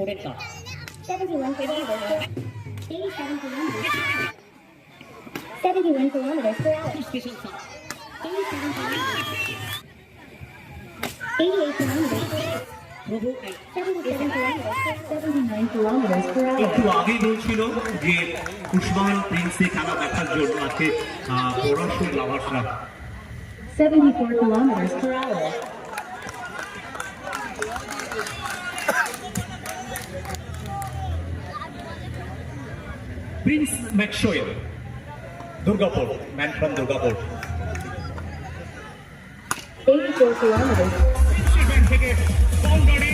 ওরের cup 71 kilometers. 87 kilometers. 71 kilometers per hour. Special cup 87 kilometers. 88 kilometers. প্রভু 77 kilometers. 79 kilometers per একটু. আগেই বলছিল যে উসমান প্রিন্সে খেলা দেখার জন্য আছে পড়াশুর লাভাসরা 74 kilometers per hour. Prince Maxwell Durgapur man from Durgapur 84 kilometers. সেখান থেকে boundary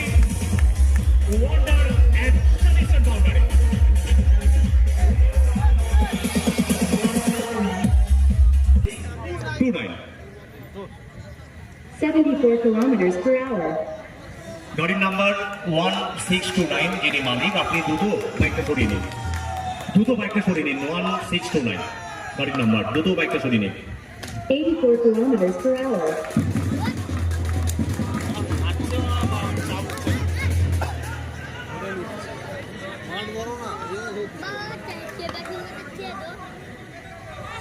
wonder and সালিসন boundary two nine 74 kilometers per hour. গাড়ির number one six two nine যিনি মালিক আপনি দুটো বাইকটা সরিয়ে নিন। দুটো বাইকটা সরিয়ে নিন। ওয়ান সিক্স টু নাইন গাড়ির নাম্বার দুটো বাইকটা সরিয়ে নিন। 84 kilometers per hour.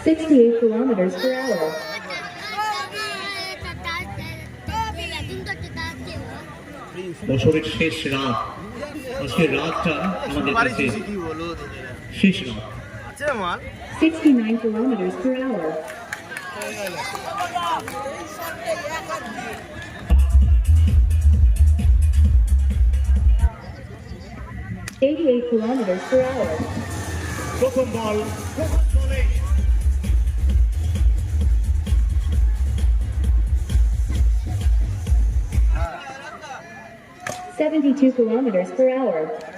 Sixty-eight kilometers per hour. বছরের শেষ রাত। আজকের রাতটা আমাদের কাছে 69 kilometers per hour. Eighty-eight kilometers per hour. Cotton. Seventy-two kilometers per hour.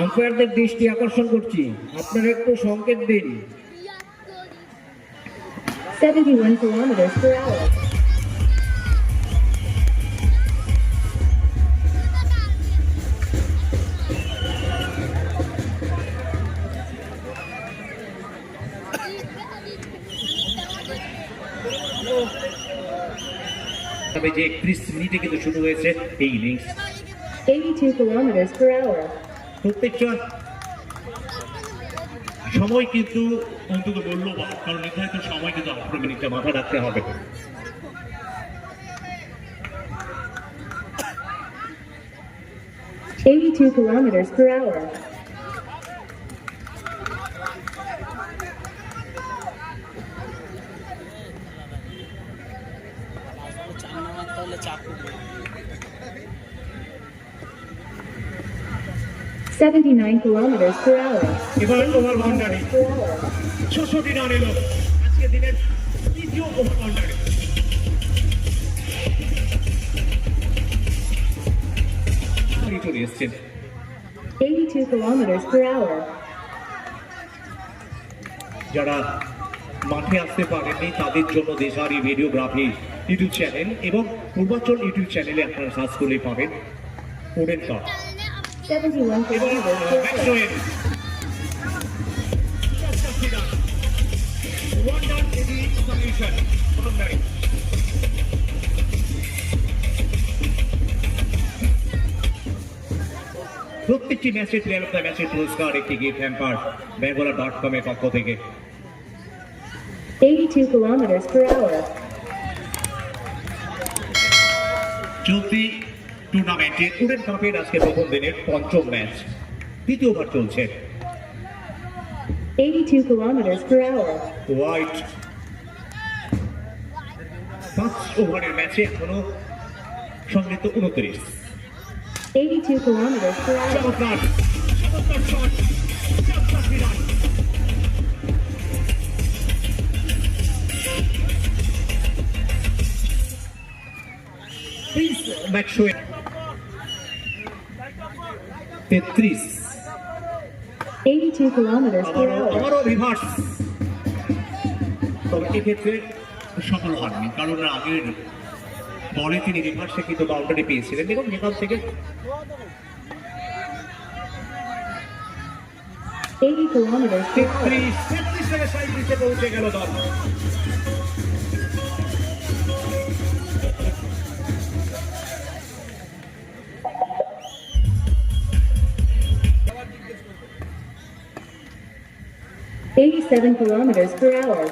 আম্পায়ারদের দৃষ্টি আকর্ষণ করছি। আপনারা একটু সংকেত দিন। Seventy-one kilometers per hour. তবে যে একত্রিশ মিনিটে কিন্তু শুরু হয়েছে এই innings. Eighty-two kilometers per hour. প্রত্যেকটা সময় কিন্তু অন্তত মূল্যবান কারণ নির্ধারিত সময় কিন্তু আঠারো মিনিটটা মাথায় রাখতে হবে Eighty-two kilometers per hour. Seventy-nine kilometers per hour. এবার ওভার বাউন্ডারি Per hour. ছষট্টি রান এলো আজকে দিনের তৃতীয় ওভার বাউন্ডারি চলে এসছেন Eighty-two kilometers per hour. যারা মাঠে আসতে পারেননি তাদের জন্য দেশারি ভিডিওগ্রাফি ইউটিউব চ্যানেল এবং পূর্বাঞ্চল ইউটিউব চ্যানেলে আপনারা সার্চ করলে পাবেন ওডেন কাপ এডি সলিউশন বাউন্ডারি প্রত্যেকটি ম্যাচের প্লেয়ার অফ দ্য ম্যাচের পুরস্কার একটি গিফট হ্যাম্পার বেঙ্গলা ডট কমের পক্ষ থেকে Eighty-two kilometers per hour. চলতি টুর্নামেন্টে উডেন কাপের আজকে প্রথম দিনের পঞ্চম ম্যাচ। দ্বিতীয় ওভার চলছে। Eighty-two kilometers per hour. White. পাঁচ ওভারের ম্যাচে এখনও উনত্রিশ. চমৎকার। চমৎকার শট রান প্রিন্স ম্যাকসওয়েল তেত্রিশ। Eighty-two kilometers per আবারও রিভার্স তবে এক্ষেত্রে সফল হননি কারণ আগের বলে তিনি রিভার্সে কিন্তু বাউন্ডারি পেয়েছিলেন। এবং যেখান থেকে. তেত্রিশ তেত্রিশ থেকে সাঁত্রিশে পৌঁছে গেল দল। 87 kilometers per hour.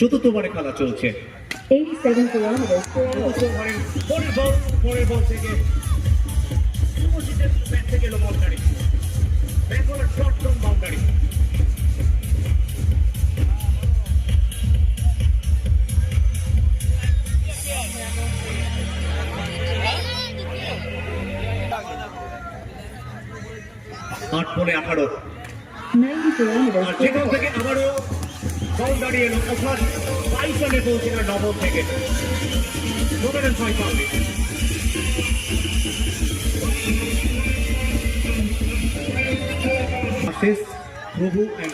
চতুর্থবারে খেলা চলছে 87 kilometers per hour. চতুর্থবারের পরের বল পরের বল থেকে থেকে এলো ব্যাট বলার শর্ট বাউন্ডারি আট বলে আঠারো। 90 kilometers আর per যেখান থেকে আবারও বাউন্ডারি এলো অর্থাৎ বাইশ রানে পৌঁছেছিল নবম থেকে। নবেন ছয় পাবে। শেষ প্রভু and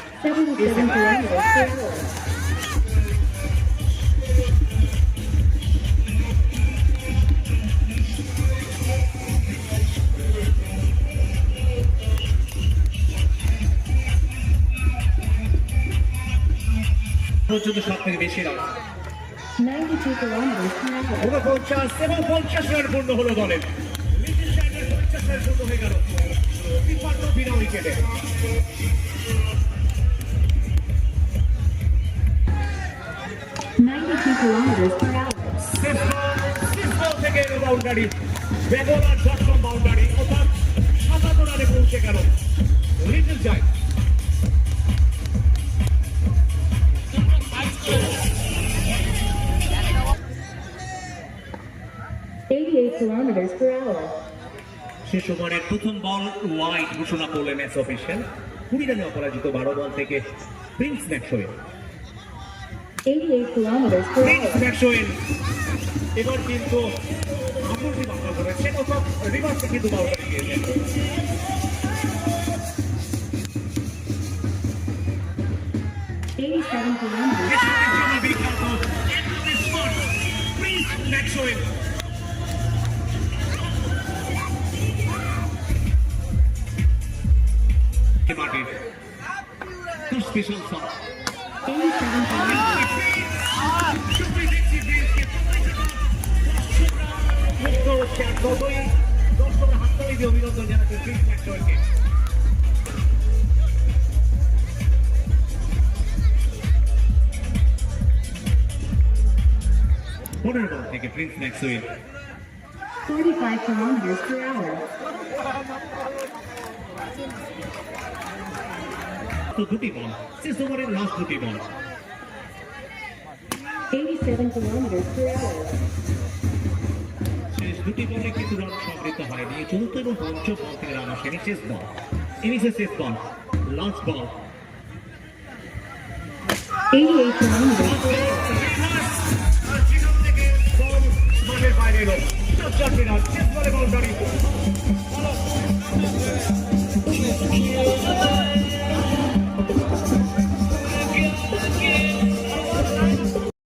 পর্যন্ত সব থেকে বেশি রান 92 kilometers per hour. ঊনপঞ্চাশ এবং পঞ্চাশ রান পূর্ণ হলো দলের পঞ্চাশ রান পূর্ণ গেল বিনা উইকেটে 92 kilometers per hour. শেষ বল শেষ বল থেকে বাউন্ডারি বেগলার ডটকম বাউন্ডারি অর্থাৎ ওভারের প্রথম বল ওয়াইড ঘোষণা করলেন এস অফিসিয়াল। কুড়ি রানে অপরাজিত বারো বল থেকে প্রিন্স per প্রিন্স hour. এবার কিন্তু আপত্তি বাংলা করেছেন অর্থাৎ রিভার্সে কিন্তু বাউন্ডারি বিখ্যাত প্রিন্স তো স্পেশাল সং. অভিনন্দন ম্যাকসওয়েলকে পনেরো বল থেকে Prince Maxwell Forty-five kilometers per hour. তো দুটি বল শেষ ওভারের লাস্ট দুটি বল Eighty-seven kilometers per hour. শেষ দুটি বলে কিন্তু রান সংগৃহীত হয়নি। চতুর্থ এবং পঞ্চম বল থেকে রান আসেনি শেষ বল ইনিংসের শেষ বল লাস্ট বল Eighty-eight kilometers